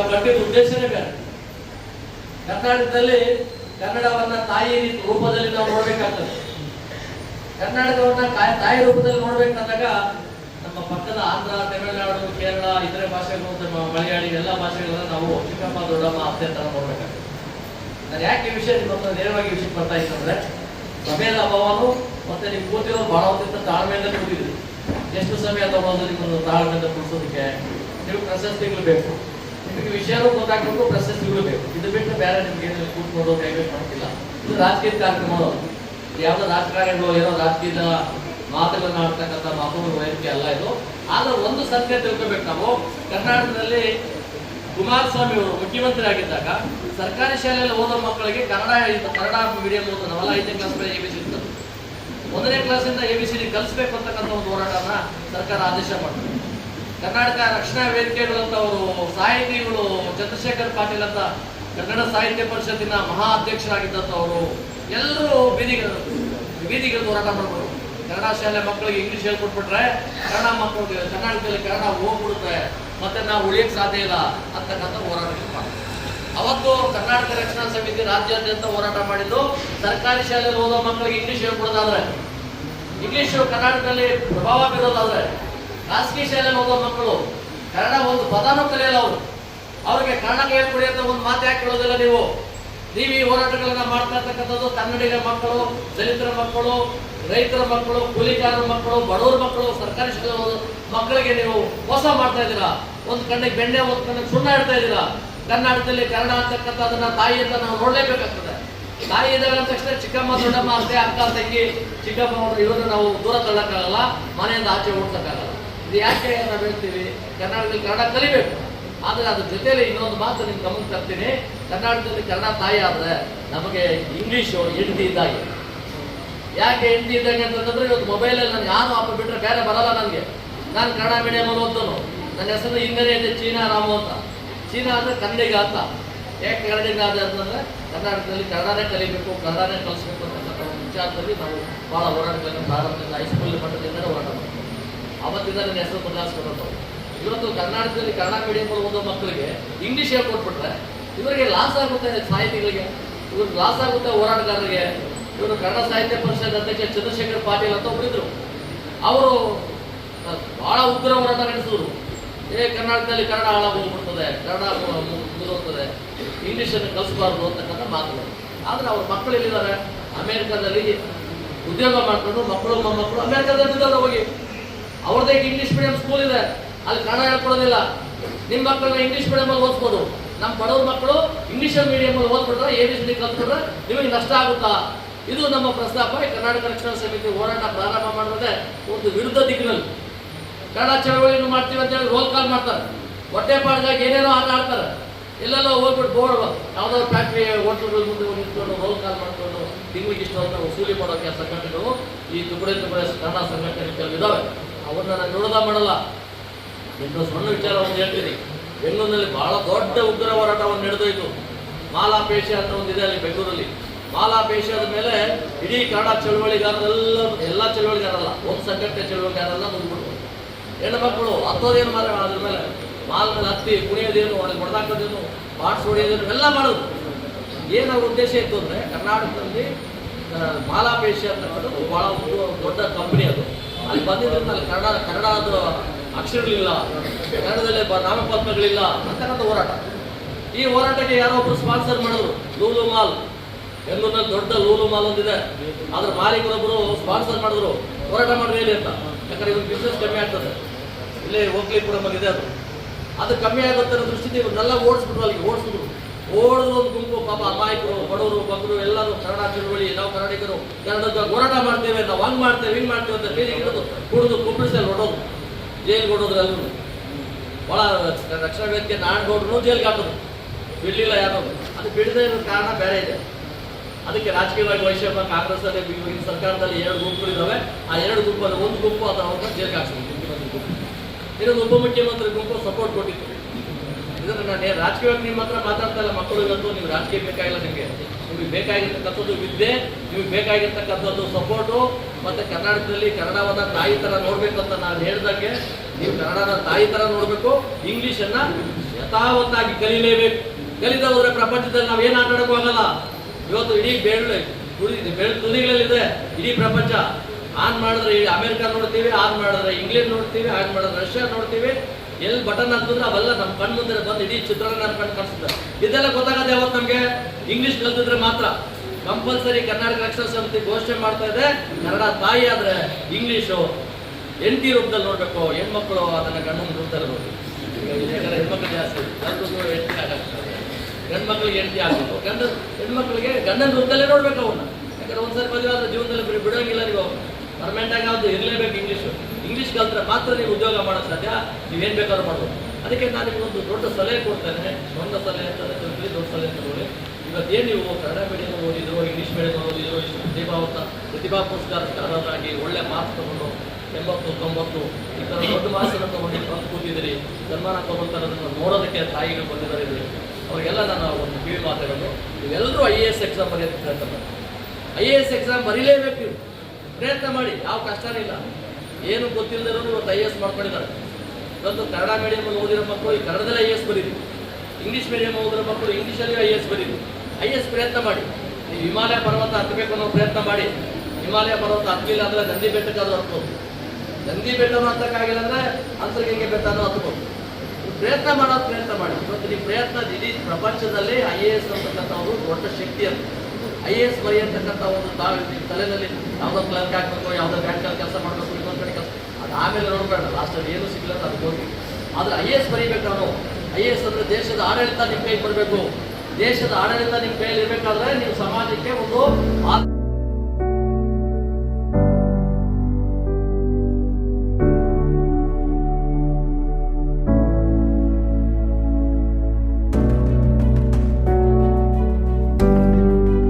ನಾವು ಕಟ್ಟಿದ ಉದ್ದೇಶನೇ ಬೇರೆ. ಕರ್ನಾಟಕದಲ್ಲಿ ಕನ್ನಡವನ್ನ ತಾಯಿ ರೂಪದಲ್ಲಿ ನಾವು ನೋಡ್ಬೇಕಾಗ್ತದೆ. ಕರ್ನಾಟಕವನ್ನ ತಾಯಿ ರೂಪದಲ್ಲಿ ನೋಡ್ಬೇಕಂದಾಗ ನಮ್ಮ ಪಕ್ಕದ ಆಂಧ್ರ, ತಮಿಳುನಾಡು, ಕೇರಳ, ಇತರೆ ಭಾಷೆಗಳು ಮಲಯಾಳಿ ಎಲ್ಲ ಭಾಷೆಗಳನ್ನ ನಾವು ಚಿಕ್ಕಪ್ಪ ದೊಡ್ಡಮ್ಮ ಅತ್ತೆ ತರ ನೋಡ್ಬೇಕಾಗ್ತದೆ. ನಾನು ಯಾಕೆ ಈ ವಿಷಯ ನಿಮ್ಮ ನೇರವಾಗಿ ವಿಷಯ ಬರ್ತಾ ಇತ್ತು ಅಂದ್ರೆ ಸಭೆಯ ಅಭಾವನು ಮತ್ತೆ ನೀವು ಕೂತಿರೋ ಬಹಳ ಹೊತ್ತಿಂದ ತಾಳ್ಮೆಯಿಂದ ಕೂತಿದ್ರಿ ಎಷ್ಟು ಸಮಯ ತಗೊಳ್ಳೋದು ನಿಮ್ಮನ್ನು ತಾಳ್ಮೆಯಿಂದ ಕೂರಿಸೋದಕ್ಕೆ? ನೀವು ಪ್ರಶಸ್ತಿಗಳು ಬೇಕು. ನಿಮಗೆ ವಿಷಯನೂ ಗೊತ್ತಾಗಬೇಕು ಪ್ರಶಸ್ತಿ ಬೇಕು. ಇದು ಬಿಟ್ಟು ಬೇರೆ ನಿಮ್ಗೆ ಏನು ಕೂತ್ಕೊಂಡು ಡೈವೇಟ್ ಮಾಡ್ತಿಲ್ಲ. ಇದು ರಾಜಕೀಯ ಕಾರ್ಯಕ್ರಮ. ಯಾವ್ದೋ ರಾಜಕಾರಣಿಗಳು, ಏನೋ ರಾಜಕೀಯದ ಮಾತುಗಳನ್ನ ಆಡ್ತಕ್ಕಂಥ ಮಾತುಗಳ ವೈದ್ಯಕೀಯ ಅಲ್ಲ ಇದು. ಆದ್ರೆ ಒಂದು ಸತ್ಯ ತಿಳ್ಕೊಬೇಕು ನಾವು. ಕರ್ನಾಟಕದಲ್ಲಿ ಕುಮಾರಸ್ವಾಮಿ ಅವರು ಮುಖ್ಯಮಂತ್ರಿ ಆಗಿದ್ದಾಗ ಸರ್ಕಾರಿ ಶಾಲೆಯಲ್ಲಿ ಓದೋ ಮಕ್ಕಳಿಗೆ ಕನ್ನಡ ಕನ್ನಡ ಮೀಡಿಯಂ ಓದೋ ನಾವೆಲ್ಲ ಐದನೇ ಕ್ಲಾಸ್ ಎ ಬಿ ಸಿ ಇರ್ತದೆ. ಒಂದನೇ ಕ್ಲಾಸಿಂದ ಎ ಬಿ ಸಿ ಡಿ ಕಲಿಸ್ಬೇಕು ಅಂತಕ್ಕಂಥ ಒಂದು ಹೋರಾಟನ ಸರ್ಕಾರ ಆದೇಶ ಮಾಡ್ತಾರೆ ಕರ್ನಾಟಕ ರಕ್ಷಣಾ ವೇದಿಕೆಗಳಂತ ಅವರು ಸಾಹಿತಿಗಳು ಚಂದ್ರಶೇಖರ್ ಪಾಟೀಲ್ ಅಂತ ಕನ್ನಡ ಸಾಹಿತ್ಯ ಪರಿಷತ್ತಿನ ಮಹಾ ಅಧ್ಯಕ್ಷರಾಗಿದ್ದಂಥವರು ಎಲ್ಲರೂ ಬೀದಿಗಳು ಬೀದಿಗಳು ಹೋರಾಟ ಮಾಡ್ಬೋದು ಕನ್ನಡ ಶಾಲೆ ಮಕ್ಕಳಿಗೆ ಇಂಗ್ಲೀಷ್ ಹೇಳ್ಕೊಟ್ಬಿಟ್ರೆ ಕನ್ನಡ ಮಕ್ಕಳಿಗೆ ಕರ್ನಾಟಕದಲ್ಲಿ ಕನ್ನಡ ಹೋಗ್ಬಿಡುತ್ತೆ ಮತ್ತೆ ನಾವು ಉಳಿಯಕ್ಕೆ ಸಾಧ್ಯ ಇಲ್ಲ ಅಂತಕ್ಕಂಥ ಹೋರಾಟ. ಅವತ್ತು ಕರ್ನಾಟಕ ರಕ್ಷಣಾ ಸಮಿತಿ ರಾಜ್ಯಾದ್ಯಂತ ಹೋರಾಟ ಮಾಡಿದ್ದು, ಸರ್ಕಾರಿ ಶಾಲೆಯಲ್ಲಿ ಓದೋ ಮಕ್ಕಳಿಗೆ ಇಂಗ್ಲೀಷ್ ಹೇಳ್ಕೊಡೋದಾದ್ರೆ. ಇಂಗ್ಲೀಷು ಕರ್ನಾಟಕದಲ್ಲಿ ಪ್ರಭಾವ ಬೀರೋದಾದ್ರೆ. ಖಾಸಗಿ ಶಾಲೆಯಲ್ಲಿ ಓದೋ ಮಕ್ಕಳು, ಕನ್ನಡ ಒಂದು ಪದಾನು ಕಲಿಯಲ್ಲ ಅವರು. ಅವ್ರಿಗೆ ಕನ್ನಡ ಹೇಳ್ಕೊಡಿ ಅಂತ ಒಂದು ಮಾತು ಯಾಕೆ ಕೇಳೋದಿಲ್ಲ ನೀವು? ನೀವು ಈ ಹೋರಾಟಗಳನ್ನ ಮಾಡ್ತಾ ಇರ್ತಕ್ಕಂಥದ್ದು ಕನ್ನಡಿಗರ ಮಕ್ಕಳು, ದಲಿತರ ಮಕ್ಕಳು, ರೈತರ ಮಕ್ಕಳು, ಕೂಲಿಕಾರರ ಮಕ್ಕಳು, ಬಡವರ ಮಕ್ಕಳು, ಸರ್ಕಾರಿ ಶಾಲೆ ಮಕ್ಕಳಿಗೆ ನೀವು ಮೋಸ ಮಾಡ್ತಾ ಇದ್ದೀರಾ? ಒಂದು ಕಣ್ಣಿಗೆ ಬೆಣ್ಣೆ ಒಂದು ಕಣ್ಣಿಗೆ ಸುಣ್ಣ ಇಡ್ತಾ ಇದ್ದೀರಾ? ಕನ್ನಡದಲ್ಲಿ ಕನ್ನಡ ಅಂತಕ್ಕಂಥ ಅದನ್ನ ತಾಯಿ ಅಂತ ನಾವು ನೋಡಲೇಬೇಕಾಗ್ತದೆ. ತಾಯಿ ಇದ್ದಾಗ ಅಂದ ತಕ್ಷಣ ಚಿಕ್ಕಮ್ಮ, ದೊಡ್ಡಮ್ಮ, ಅತ್ತೆ, ಅಕ್ಕ, ತಂಗಿ ಚಿಕ್ಕಮ್ಮ ಇವ್ರನ್ನ ನಾವು ದೂರ ತಳ್ಳಕ್ಕಾಗಲ್ಲ, ಮನೆಯಿಂದ ಆಚೆ ಓಡ್ಸಕ್ಕಾಗಲ್ಲ. ಇದು ಯಾಕೆ ನಾವು ಹೇಳ್ತೀವಿ. ಕರ್ನಾಟಕದಲ್ಲಿ ಕನ್ನಡ ಕಲಿಬೇಕು. ಆದರೆ ಅದ್ರ ಜೊತೆಯಲ್ಲಿ ಇನ್ನೊಂದು ಮಾತು ನಿಮ್ಗೆ ಗಮನಕ್ಕೆ ತರ್ತೀನಿ. ಕರ್ನಾಟಕದಲ್ಲಿ ಕನ್ನಡ ತಾಯಿ ಆದರೆ ನಮಗೆ ಇಂಗ್ಲೀಷು ಹಿಂದಿ ಇದ್ದಾಗೆ. ಯಾಕೆ ಹಿಂದಿ ಇದ್ದಾಗೆ ಅಂತಂದ್ರೆ ಇವತ್ತು ಮೊಬೈಲಲ್ಲಿ ನಾನು ಯಾರು ಅಪ್ಪ ಬಿಟ್ಟರೆ ಬೇರೆ ಬರಲ್ಲ ನನಗೆ. ನಾನು ಕನ್ನಡ ಮೀಡಿಯಮಲ್ಲಿ ಓದ್ತಾನು ನನ್ನ ಹೆಸರು ಹಿಂಗನೇ ಇದೆ ಚೀನಾ ರಾಮು ಅಂತ. ಚೀನಾ ಅಂದರೆ ಕನ್ನಡಿಗ ಅಂತ. ಯಾಕೆ ಕನ್ನಡಿಗ ಅದೇ ಅಂತಂದರೆ ಕರ್ನಾಟಕದಲ್ಲಿ ಕನ್ನಡನೇ ಕಲಿಬೇಕು, ಕನ್ನಡನೇ ಕಲಿಸ್ಬೇಕು ಅಂತಕ್ಕಂಥ ವಿಚಾರದಲ್ಲಿ ನಾವು ಭಾಳ ಹೋರಾಟಗಳನ್ನು ಪ್ರಾರಂಭದಿಂದ ಹೈಸ್ಕೂಲ್ ಮಟ್ಟದಿಂದಲೇ ಹೋರಾಟ ಮಾಡ್ತೀವಿ. ಅವತ್ತಿಂದ ನನ್ನ ಹೆಸರು ಬದಲಾಯಿಸ್ಕೊಂಡು ಇವತ್ತು ಕರ್ನಾಟಕದಲ್ಲಿ ಕನ್ನಡ ಮೀಡಿಯಂ ಓದೋ ಮಕ್ಕಳಿಗೆ ಇಂಗ್ಲೀಷ್ ಹೇಳ್ಕೊಟ್ಬಿಟ್ರೆ ಇವರಿಗೆ ಲಾಸ್ ಆಗುತ್ತೆ ಸಾಹಿತಿಗಳಿಗೆ ಇವ್ರಿಗೆ ಲಾಸ್ ಆಗುತ್ತೆ ಹೋರಾಟಗಾರರಿಗೆ. ಇವರು ಕನ್ನಡ ಸಾಹಿತ್ಯ ಪರಿಷತ್ ಅಧ್ಯಕ್ಷ ಚಂದ್ರಶೇಖರ್ ಪಾಟೀಲ್ ಅಂತ ಒಬ್ಬರಿದ್ರು ಅವರು ಬಹಳ ಉಗ್ರ ಹೋರಾಟ ನಡೆಸಿದ್ರು. ಏ, ಕರ್ನಾಟಕದಲ್ಲಿ ಕನ್ನಡ ಹಾಳಾಗೋಗ್ಬಿಡ್ತದೆ ಕನ್ನಡ ಮುಗಿದೋಗ್ತದೆ ಇಂಗ್ಲೀಷನ್ನು ಕಲಿಸಬಾರ್ದು ಅಂತಕ್ಕಂಥ ಮಾತುಗಳು. ಆದ್ರೆ ಅವ್ರ ಮಕ್ಕಳು ಎಲ್ಲಿದ್ದಾರೆ? ಅಮೆರಿಕದಲ್ಲಿ ಉದ್ಯೋಗ ಮಾಡಿಕೊಂಡು ಮಕ್ಕಳು ಮೊಮ್ಮಕ್ಕಳು ಅಮೆರಿಕದಲ್ಲಿ ಹೋಗಿ. ಅವ್ರದ್ದೇ ಇಂಗ್ಲಿಷ್ ಮೀಡಿಯಂ ಸ್ಕೂಲ್ ಇದೆ. ಅಲ್ಲಿ ಕನ್ನಡ ಹೇಳ್ಕೊಡೋದಿಲ್ಲ ನಿಮ್ಮ ಮಕ್ಕಳನ್ನ ಇಂಗ್ಲಿಷ್ ಮೀಡಿಯಮಲ್ಲಿ ಓದ್ಬೋದು ನಮ್ಮ ಬಡವ್ರ ಮಕ್ಕಳು ಇಂಗ್ಲಿಷ್ ಮೀಡಿಯಮಲ್ಲಿ ಓದ್ಬಿಟ್ರೆ ಎ ಬಿ ಸಿ ಕಲ್ತ್ಬಿಟ್ರೆ ನಿಮಗೆ ನಷ್ಟ ಆಗುತ್ತಾ? ಇದು ನಮ್ಮ ಪ್ರಸ್ತಾಪ. ಕರ್ನಾಟಕ ರಕ್ಷಣಾ ಸಮಿತಿ ಹೋರಾಟ ಪ್ರಾರಂಭ ಮಾಡಿದ್ರೆ ಒಂದು ವಿರುದ್ಧ ದಿಕ್ಕಿನಲ್ಲಿ. ಕನ್ನಡ ಚಳವಳಿಯನ್ನು ಮಾಡ್ತೀವಿ ಅಂತ ಹೇಳಿ ರೋಲ್ ಕಾಲ್ ಮಾಡ್ತಾರೆ. ಹೊಟ್ಟೆ ಪಾಡ್ದಾಗ ಏನೇನೋ ಆಟ ಆಡ್ತಾರೆ. ಇಲ್ಲೆಲ್ಲ ಹೋಗ್ಬಿಟ್ಟು ಬೋರ್ಡ್ ಯಾವುದೋ ಫ್ಯಾಕ್ಟ್ರಿ ಹೋಟ್ಲುಗಳ ಮುಂದೆ ಹೋಗಿ ನಿಂತ್ಕೊಂಡು ರೋಲ್ ಕಾಲ್ ಮಾಡಿಕೊಂಡು ತಿಂಗಳಿಗೆ ಇಷ್ಟು ಅಂತ ವಸೂಲಿ ಕೆಲಸ ಸಂಘಟನೆಗಳು ಈ ತುಕಡೆ ತುಕಡೆ ಕನ್ನಡ ಸಂಘಟನೆ ಕೆಲವು ಅವನ್ನ ನಾನು ವಿರೋಧ ಮಾಡಲ್ಲ. ಇನ್ನು ಸಣ್ಣ ವಿಚಾರ ಒಂದು ಹೇಳ್ತೀನಿ. ಬೆಂಗಳೂರಿನಲ್ಲಿ ಬಹಳ ದೊಡ್ಡ ಉಗ್ರ ಹೋರಾಟವನ್ನು ನಡೆದೋಯ್ತು. ಮಾಲಾಪೇಶ ಅಂತ ಒಂದಿದೆ ಅಲ್ಲಿ ಬೆಂಗಳೂರಲ್ಲಿ. ಮಾಲಾಪೇಶದ ಮೇಲೆ ಇಡೀ ಕನ್ನಡ ಚಳುವಳಿಗಾರರೆಲ್ಲ, ಎಲ್ಲ ಚಳುವಳಿಗಾರಲ್ಲ ಒಂದು ಸಂಘಟನೆ ಚಳುವಳಿಗಾರಲ್ಲ ಮುಂದ್ಬಿಡ್ತು ಹೆಣ್ಣು ಮಕ್ಕಳು ಹತ್ತೋದೇನು ಮಾರ ಅದ್ರ ಮೇಲೆ? ಮಾಲ್ ಮೇಲೆ ಹತ್ತಿ ಕುಣಿಯೋದೇನು ಒಳಗೆ ಹೊಡೆದಾಕೋದೇನು ಪಾಟ್ಸ್ ಹೊಡೆಯೋದೇನು ಎಲ್ಲ ಮಾಡೋದು. ಏನು ಅವ್ರ ಉದ್ದೇಶ ಇತ್ತು ಅಂದರೆ ಕರ್ನಾಟಕದಲ್ಲಿ ಮಾಲಾಪೇಶ ಅಂತಕ್ಕಂಥದ್ದು ಭಾಳ ದೊಡ್ಡ ಕಂಪ್ನಿ ಅದು. ಅಲ್ಲಿ ಬಂದಿದ್ದರಿಂದ ಅಲ್ಲಿ ಕನ್ನಡ ಕನ್ನಡದ ಅಕ್ಷರಗಳಿಲ್ಲ. ಕನ್ನಡದಲ್ಲಿ ನಾಮಪತ್ರಗಳಿಲ್ಲ. ಅಂತಕ್ಕಂಥ ಹೋರಾಟ. ಈ ಹೋರಾಟಕ್ಕೆ ಯಾರೋ ಒಬ್ರು ಸ್ಪಾನ್ಸರ್ ಮಾಡಿದ್ರು, ಲೂಲು ಮಾಲ್ ಬೆಂಗಳೂರಿನಲ್ಲಿ ದೊಡ್ಡ ಲೂಲು ಮಾಲ್ ಒಂದಿದೆ. ಅದ್ರ ಮಾಲೀಕರೊಬ್ಬರು ಸ್ಪಾನ್ಸರ್ ಮಾಡಿದ್ರು. ಹೋರಾಟ ಹೇಳಿ ಅಂತ. ಯಾಕಂದ್ರೆ ಇವ್ರ ಬಿಸ್ನೆಸ್ ಕಮ್ಮಿ ಆಗ್ತದೆ. ಇಲ್ಲೇ ಕೂಡ ಮಗಿದೆ ಅದು. ಅದು ಕಮ್ಮಿ ಆಗುತ್ತೆ ಅನ್ನೋ ದೃಷ್ಟಿಯಿಂದ ಇವ್ರನ್ನೆಲ್ಲ ಓಡಿಸ್ಬಿಟ್ರು ಅಲ್ಲಿಗೆ ಓಡಿಸಿದ್ರು ಓಡಿದ್ರು ಒಂದು ಗುಂಪು, ಪಾಪ ಅಪಾಯಕರು, ಬಡವರು ಬಗ್ಗರು ಎಲ್ಲರೂ ಕನ್ನಡ ಚಳುವಳಿ ನಾವು ಕನ್ನಡಿಗರು ಕನ್ನಡದ ಹೋರಾಟ ಮಾಡ್ತೇವೆ ನಾವು ಹಂಗ್ ಮಾಡ್ತೇವೆ, ಹಿಂಗ್ ಮಾಡ್ತೇವೆ ಅಂತ ಬೇರೆ ಹಿಡಿದು ಕುಡಿದು ಕುಪ್ಪಳಿಸಲ್ಲಿ ಹೊಡೋದು ಜೈಲ್ ಹೊಡೋದ್ರು ಬಹಳ ರಕ್ಷಣಾ ವೇದಿಕೆ ನಾಡಗೌಡರು ಜೈಲ್ಗೆ ಹಾಕೋದು. ಬಿಡ್ಲಿಲ್ಲ ಯಾರು. ಅದು ಬಿಡದೇ ಇರೋ ಕಾರಣ ಬೇರೆ ಇದೆ. ಅದಕ್ಕೆ ರಾಜಕೀಯವಾಗಿ ವೈಷಮ್ಯ ಕಾಂಗ್ರೆಸ್ ಅಲ್ಲಿ ಸರ್ಕಾರದಲ್ಲಿ ಎರಡು ಗುಂಪುಗಳು ಇದಾವೆ ಆ ಎರಡು ಗುಂಪಲ್ಲಿ ಒಂದು ಗುಂಪು ಅದನ್ನು ಜೈಲ್ಗೆ ಹಾಕ್ಸೋದು ಮುಖ್ಯಮಂತ್ರಿ ಗುಂಪು. ಇನ್ನೊಂದು ಉಪಮುಖ್ಯಮಂತ್ರಿ ಗುಂಪು ಸಪೋರ್ಟ್ ಕೊಟ್ಟಿತ್ತು. ಇದನ್ನ ನಾನು ರಾಜಕೀಯವಾಗಿ ನಿಮ್ಮ ಹತ್ರ ಮಾತಾಡ್ತಾ ಇಲ್ಲ ಮಕ್ಕಳಿಗಂತೂ ನೀವು ರಾಜಕೀಯ ಬೇಕಾಗಿಲ್ಲ ನಿಮಗೆ. ನಿಮಗೆ ಬೇಕಾಗಿರ್ತಕ್ಕಂಥದ್ದು ವಿದ್ಯೆ, ನಿಮಗೆ ಬೇಕಾಗಿರ್ತಕ್ಕಂಥದ್ದು ಸಪೋರ್ಟು ಮತ್ತೆ ಕರ್ನಾಟಕದಲ್ಲಿ ಕನ್ನಡವನ್ನ ತಾಯಿ ಥರ ನೋಡಬೇಕು ಅಂತ ನಾನು ಹೇಳ್ದಂಗೆ ನೀವು ಕನ್ನಡನ ತಾಯಿ ತರ ನೋಡಬೇಕು ಇಂಗ್ಲಿಷ್ ಅನ್ನ ಯಥಾವತ್ತಾಗಿ ಕಲಿಲೇಬೇಕು. ಕಲಿತ ಹೋದ್ರೆ ಪ್ರಪಂಚದಲ್ಲಿ ನಾವು ಏನು ಆಟಾಡೋಕ್ಕೂ ಆಗಲ್ಲ. ಇವತ್ತು ಇಡೀ ಬೇಳೆ ಉಳಿದಿದೆ ಬೇಳೆ ತುದಿಗಳಲ್ಲಿದೆ, ಇಡೀ ಪ್ರಪಂಚ. ಆನ್ ಮಾಡಿದ್ರೆ ಅಮೆರಿಕ ನೋಡ್ತೀವಿ, ಆನ್ ಮಾಡಿದ್ರೆ ಇಂಗ್ಲೆಂಡ್ ನೋಡ್ತೀವಿ, ಆನ್ ಮಾಡಿದ್ರೆ ರಷ್ಯಾ ನೋಡ್ತೀವಿ. ಎಲ್ಲಿ ಬಟನ್ ಹಾಕಿದ್ರೆ ಅವೆಲ್ಲ ನಮ್ಮ ಕಣ್ಣು ಮುಂದೆ ಬಂದು ಇಡೀ ನಮ್ಮ ಕಣ್ಣು ಇದೆಲ್ಲ ಗೊತ್ತಾಗದೆ ಯಾವತ್ತು ನಮಗೆ ಇಂಗ್ಲಿಷ್ ಕಲ್ತಿದ್ರೆ ಮಾತ್ರ. ಕಂಪಲ್ಸರಿ ಕರ್ನಾಟಕ ರಕ್ಷಣಾ ಸಮಿತಿ ಘೋಷಣೆ ಮಾಡ್ತಾ ಇದೆ. ಕನ್ನಡ ತಾಯಿ ಆದ್ರೆ ಇಂಗ್ಲಿಷು ಎಂಟಿ ರೂಪದಲ್ಲಿ ನೋಡ್ಬೇಕು, ಹೆಣ್ಮಕ್ಳು ಅದನ್ನ ಗಂಡನ ಯಾಕಂದ್ರೆ ಹೆಣ್ಮಕ್ಳು ಜಾಸ್ತಿ ಗಂಡು ಹೆಂಡತಿ ಆಗಾಗ್ತದೆ ಗಂಡು ಮಕ್ಳಿಗೆ ಹೆಂಡತಿ ಆಗ್ಬೇಕು. ಗಂಡ, ಹೆಣ್ಮಕ್ಳಿಗೆ ಗಂಡನ ರೂಪದಲ್ಲೇ ನೋಡ್ಬೇಕು ಅವನ್ನ ಯಾಕಂದ್ರೆ ಒಂದ್ಸರಿ ಮದುವೆ ಆದ್ರೆ ಜೀವನದಲ್ಲಿ ಬಿಡೋಂಗಿಲ್ಲ ನೀವು ಪರ್ಮನೆಂಟ್ ಆಗಿ ಅವ್ರು ಇರಲೇಬೇಕು ಇಂಗ್ಲೀಷು ಇಂಗ್ಲೀಷ್ ಕಲ್ತ್ರೆ ಮಾತ್ರ ನೀವು ಉದ್ಯೋಗ ಮಾಡೋ ಸಾಧ್ಯ ನೀವೇನ್ ಬೇಕಾದ್ರೂ ಮಾಡ್ಬೋದು. ಅದಕ್ಕೆ ನಾನು ನಿಮಗೊಂದು ದೊಡ್ಡ ಸಲಹೆ ಕೊಡ್ತೇನೆ ಸ್ವಂತ ಸಲಹೆ ಅಂತ ತಿಳ್ಕೊಳ್ಳಿ, ದೊಡ್ಡ ಸಲಹೆ ಅಂತ ನೋಡಿ. ಇವತ್ತೇನು ನೀವು ಕನ್ನಡ ಮೀಡಿಯಂ ಓದಿದ್ರು ಇಂಗ್ಲೀಷ್ ಮೀಡಿಯಂ ಓದಿದ್ರು ಇಷ್ಟು ಪ್ರತಿಭಾವಂತ ಪ್ರತಿಭಾ ಪುರಸ್ಕಾರರಾಗಿ ಒಳ್ಳೆ ಮಾರ್ಕ್ಸ್ ತಗೊಂಡು ಎಂಬತ್ತು ತೊಂಬತ್ತು ಈ ಥರ ದೊಡ್ಡ ಮಾರ್ಕ್ಸನ್ನು ತಗೊಂಡು ಬಂದು ಕೂತಿದ್ದೀರಿ. ಸನ್ಮಾನ ಅದನ್ನು ನೋಡೋದಕ್ಕೆ ತಾಯಿಗಳು ಬಂದಿದ್ದಾರೆ. ಅವರಿಗೆಲ್ಲ ನಾನು ಒಂದು ಕಿವಿ ಮಾತಾಡೋದು ನೀವೆಲ್ಲರೂ ಐ ಎ ಎಸ್ ಎಕ್ಸಾಮ್ ಬರೆಯೋದಕ್ಕೆ ಪ್ರಯತ್ನ ಮಾಡಿ ಐ ಎ ಎಸ್ ಎಕ್ಸಾಮ್ ಬರೀಲೇಬೇಕು ಪ್ರಯತ್ನ ಮಾಡಿ ಯಾವ ಕಷ್ಟನೇ ಇಲ್ಲ. ಏನು ಗೊತ್ತಿಲ್ಲದಿರೋರು ಇವತ್ತು ಐ ಎಸ್ ಮಾಡ್ಕೊಂಡಿದ್ದಾರೆ. ಇವತ್ತು ಕನ್ನಡ ಮೀಡಿಯಂ ಓದಿರೋ ಮಕ್ಕಳು ಈ ಕನ್ನಡದಲ್ಲೇ ಐ ಎಸ್ ಬರೀರಿ. ಇಂಗ್ಲೀಷ್ ಮೀಡಿಯಂ ಓದಿರೋ ಮಕ್ಕಳು ಇಂಗ್ಲೀಷಲ್ಲಿ ಐ ಎಸ್ ಬರೀರಿ. ಐ ಎಸ್ ಪ್ರಯತ್ನ ಮಾಡಿ. ನೀವು ಹಿಮಾಲಯ ಪರ್ವತ ಹತ್ತಬೇಕು ಅನ್ನೋ ಪ್ರಯತ್ನ ಮಾಡಿ. ಹಿಮಾಲಯ ಪರ್ವತ ಹತ್ತಲಿಲ್ಲ ಅಂದ್ರೆ ನಂದಿ ಬೆಟ್ಟಕ್ಕಾದ್ರೂ ಹತ್ಬೋದು. ನಂದಿ ಬೆಟ್ಟನೂ ಹತ್ತಕ್ಕಾಗಿಲ್ಲ ಅಂದ್ರೆ ಅಂತರ್ಗಂಗೆ ಬೆಟ್ಟನೂ ಹತ್ಬೋದು. ಪ್ರಯತ್ನ ಮಾಡೋದು ಪ್ರಯತ್ನ ಮಾಡಿ. ಇವತ್ತು ನೀವು ಪ್ರಯತ್ನ ಇಡೀ ಪ್ರಪಂಚದಲ್ಲಿ ಐ ಎ ಎಸ್ ಅಂತಕ್ಕಂಥವ್ರು ದೊಡ್ಡ ಶಕ್ತಿ ಅಂತ ಐ ಎ ಎಸ್ ಬರೆಯತಕ್ಕಂಥ ಒಂದು ತಾವು ತಲೆಯಲ್ಲಿ ಯಾವುದೋ ಕ್ಲರ್ಕ್ ಆಗಬೇಕು, ಯಾವುದೋ ಬ್ಯಾಂಕಲ್ಲಿ ಕೆಲಸ ಮಾಡಬೇಕು ಇನ್ನೊಂದು ಕಡೆ ಕೆಲಸ ಅದು ಆಮೇಲೆ ನೋಡ್ಬೇಡ ಲಾಸ್ಟಲ್ಲಿ ಏನು ಸಿಗಲ್ಲ ಅಂತ ಹೋಗಿ. ಆದರೆ ಐ ಎ ಎಸ್ ಬರೀಬೇಕು ನಾನು. ಐ ಎ ಎಸ್ ಅಂದ್ರೆ ದೇಶದ ಆಡಳಿತ ನಿಮ್ಮ ಕೈಗೆ ಬರಬೇಕು. ದೇಶದ ಆಡಳಿತ ನಿಮ್ಮ ಕೈಯಲ್ಲಿ ಇರಬೇಕಾದ್ರೆ ನೀವು ಸಮಾಜಕ್ಕೆ ಒಂದು